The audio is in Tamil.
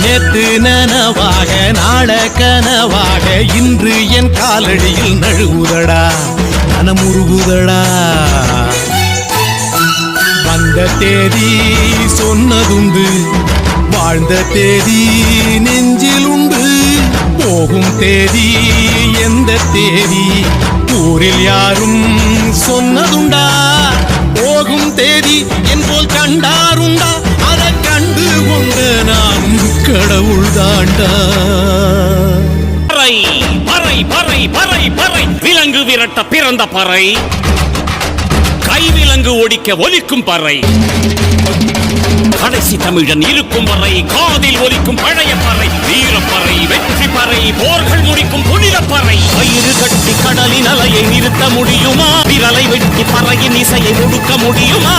நேத்து நனவாக நாள கனவாக இன்று என் காலடியில் நழுவுதடா மனமுருகுதடா வந்த தேதி சொன்னதுண்டு வாழ்ந்த தேதி நெஞ்சில் உண்டு. போகும் தேதி எந்த தேதி ஊரில் யாரும் சொன்னதுண்டா. போகும் தேதி என் போல் கண்டாருண்டா அதை கண்டு கொண்ட கடவுள் தாண்டா பறை பறை பறை பறை பறை. விலங்கு விரட்ட பிறந்த பறை. கைவிலங்கு ஒடிக்க ஒலிக்கும் பறை. கடைசி தமிழன் இருக்கும் வரை காதில் ஒலிக்கும் பழைய பறை. வீரப்பறை வெற்றி பறை போர்கள் முடிக்கும் புனித பறை. வயிறு கட்டி கடலின் அலையை நிறுத்த முடியுமா? விரலை வெட்டி பறையின் இசையை ஒடுக்க முடியுமா?